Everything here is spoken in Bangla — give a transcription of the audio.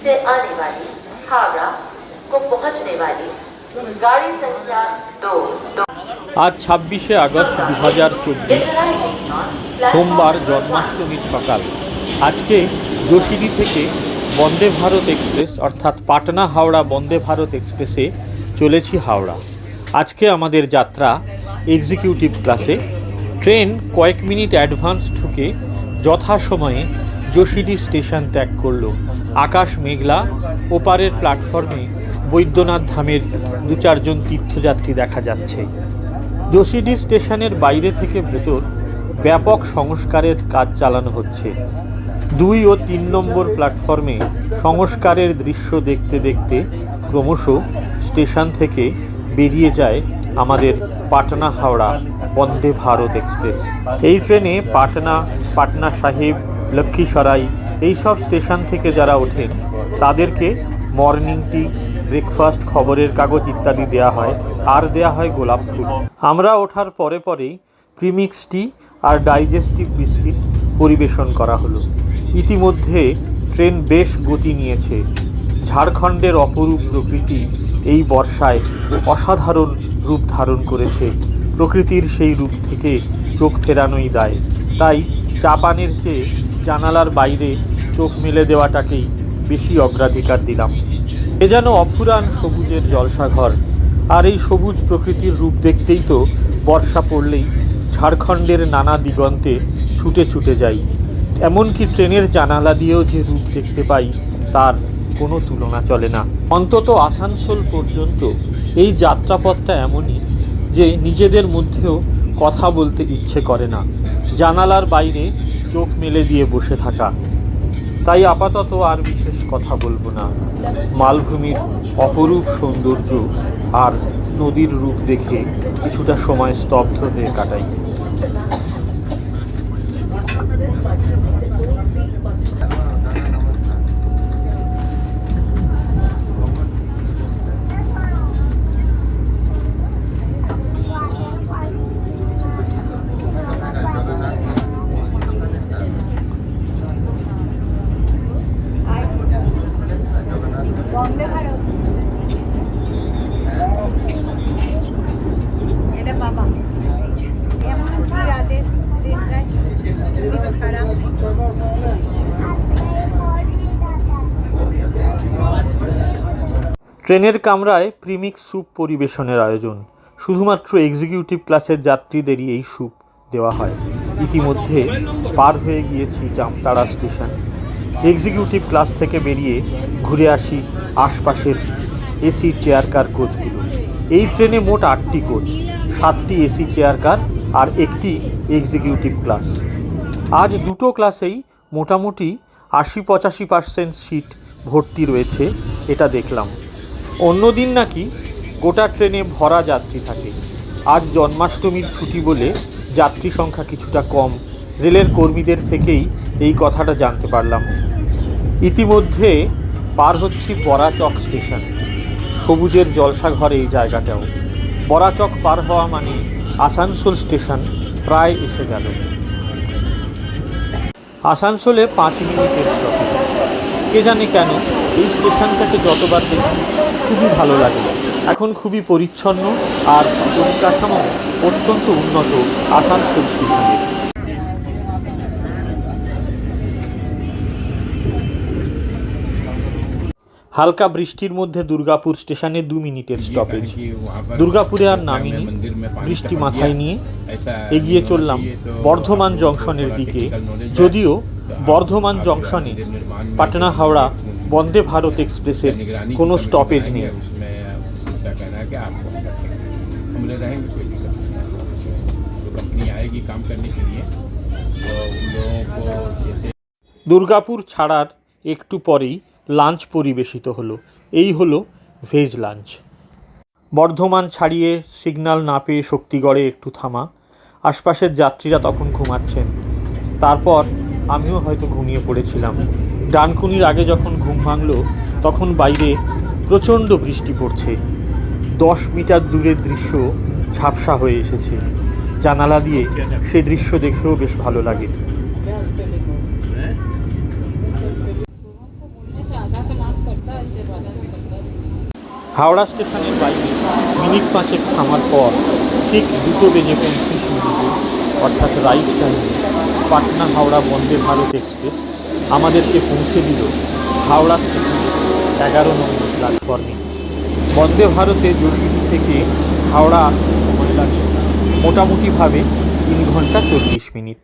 से आने वाली हावड़ा को पहुंचने वाली गाड़ी संख्या दो दो আজ ছাব্বিশে আগস্ট দু হাজার চব্বিশ সোমবার জন্মাষ্টমীর সকাল আজকে যোশিদি থেকে বন্দে ভারত এক্সপ্রেস অর্থাৎ পাটনা হাওড়া বন্দে ভারত এক্সপ্রেসে চলেছি হাওড়া আজকে আমাদের যাত্রা এক্সিকিউটিভ ক্লাসে ট্রেন কয়েক মিনিট অ্যাডভান্স ঢুকে যথাসময়ে যোশিদি স্টেশন ত্যাগ করল। আকাশ মেঘলা, ওপারের প্ল্যাটফর্মে বৈদ্যনাথ ধামের দু চারজন তীর্থযাত্রী দেখা যাচ্ছে। যোশিডি স্টেশনের বাইরে থেকে ভেতর ব্যাপক সংস্কারের কাজ চালানো হচ্ছে। দুই ও তিন নম্বর প্ল্যাটফর্মে সংস্কারের দৃশ্য দেখতে দেখতে ক্রমশ স্টেশন থেকে বেরিয়ে যায় আমাদের পাটনা হাওড়া বন্দে ভারত এক্সপ্রেস। এই ট্রেনে পাটনা পাটনা সাহেব লক্ষ্মীসরাই এইসব স্টেশন থেকে যারা ওঠেন তাদেরকে মর্নিং টি, ব্রেকফাস্ট, খবরের কাগজ ইত্যাদি দেয়া হয়। আর দেয়া হয় গোলাপ ফুল। আমরা ওঠার পরে পরেই প্রিমিক্স টি আর ডাইজেস্টিভ বিস্কিট পরিবেশন করা হলো। ইতিমধ্যে ট্রেন বেশ গতি নিয়েছে। ঝাড়খণ্ডের অপরূপ প্রকৃতি এই বর্ষায় অসাধারণ রূপ ধারণ করেছে। প্রকৃতির সেই রূপ থেকে চোখ ফেরানোই দায়। তাই চাপানের চেয়ে জানালার বাইরে চোখ মেলে দেওয়াটাকেই বেশি অগ্রাধিকার দিলাম। এ যেন অফুরান সবুজের জলসাঘর। আর এই সবুজ প্রকৃতির রূপ দেখতেই তো বর্ষা পড়লেই ঝাড়খণ্ডের নানা দিগন্তে ছুটে ছুটে যাই। এমনকি ট্রেনের জানালা দিয়েও যে রূপ দেখতে পাই, তার কোনো তুলনা চলে না। অন্তত আসানসোল পর্যন্ত এই যাত্রাপথটা এমনই যে নিজেদের মধ্যেও কথা বলতে ইচ্ছে করে না। জানালার বাইরে চোখ মেলে দিয়ে বসে থাকা। তাই আপাতত আর বিশেষ কথা বলব না। মালভূমির অপরূপ সৌন্দর্য আর নদীর রূপ দেখে কিছুটা সময় স্তব্ধ হয়ে কাটাই। ট্রেনের কামরায় প্রিমিক্স স্যুপ পরিবেশনের আয়োজন। শুধুমাত্র এক্সিকিউটিভ ক্লাসের যাত্রীদেরই এই স্যুপ দেওয়া হয়। ইতিমধ্যে পার হয়ে গিয়েছি জামতাড়া স্টেশন। এক্সিকিউটিভ ক্লাস থেকে বেরিয়ে ঘুরে আসি আশপাশের এসি চেয়ার কার কোচগুলো এই ট্রেনে মোট আটটি কোচ সাতটি এসি চেয়ার কার আর একটি এক্সিকিউটিভ ক্লাস। আজ দুটো ক্লাসেই মোটামুটি আশি পঁচাশি পার্সেন্ট সিট ভর্তি রয়েছে, এটা দেখলাম। অন্যদিন নাকি গোটা ট্রেনে ভরা যাত্রী থাকে। আজ জন্মাষ্টমীর ছুটি বলে যাত্রী সংখ্যা কিছুটা কম। রেলের কর্মীদের থেকেই এই কথাটা জানতে পারলাম। ইতিমধ্যে পার হচ্ছি বরাচক স্টেশন। সবুজের জলসাঘর এই জায়গাটাও। বরাচক পার হওয়া মানে আসানসোল স্টেশন প্রায় এসে গেল। আসানসোলে পাঁচ মিনিটের স্টপেজ কে জানে কেন এই স্টেশনটাকে যতবার দেখি খুবই ভালো লাগে। এখন খুবই পরিচ্ছন্ন আর পরিকাঠামো অত্যন্ত উন্নত আসানসোল স্টেশনের। হালকা বৃষ্টির মধ্যে দুর্গাপুর স্টেশনে দু মিনিটের স্টপেজ দুর্গাপুরে আর নামিনি। বৃষ্টি মাথায় নিয়ে এগিয়ে চললাম বর্ধমান জংশনের দিকে। যদিও বর্ধমান জংশনে পাটনা হাওড়া বন্দে ভারত এক্সপ্রেসের কোনো স্টপেজ নেই দুর্গাপুর ছাড়ার একটু পরেই লাঞ্চ পরিবেশিত হলো। এই হলো ভেজ লাঞ্চ। বর্ধমান ছাড়িয়ে সিগন্যাল না পেয়ে শক্তিগড়ে একটু থামা। আশপাশের যাত্রীরা তখন ঘুমাচ্ছেন। তারপর আমিও হয়তো ঘুমিয়ে পড়েছিলাম। ডানকুনির আগে যখন ঘুম ভাঙল, তখন বাইরে প্রচণ্ড বৃষ্টি পড়ছে। দশ মিটার দূরের দৃশ্য ঝাপসা হয়ে এসেছে। জানালা দিয়ে সে দৃশ্য দেখেও বেশ ভালো লাগে। হাওড়া স্টেশনের বাইরে মিনিট পাঁচেক থামার পর ঠিক দুটো বেজে পঁয়ত্রিশ মিনিটে, অর্থাৎ রাইট টাইমে পাটনা হাওড়া বন্দে ভারত এক্সপ্রেস আমাদেরকে পৌঁছে দিল হাওড়া স্টেশনে এগারো নম্বর প্ল্যাটফর্মে বন্দে ভারতে যোশীদি থেকে হাওড়া আসতে সময় লাগে মোটামুটিভাবে তিন ঘণ্টা চল্লিশ মিনিট।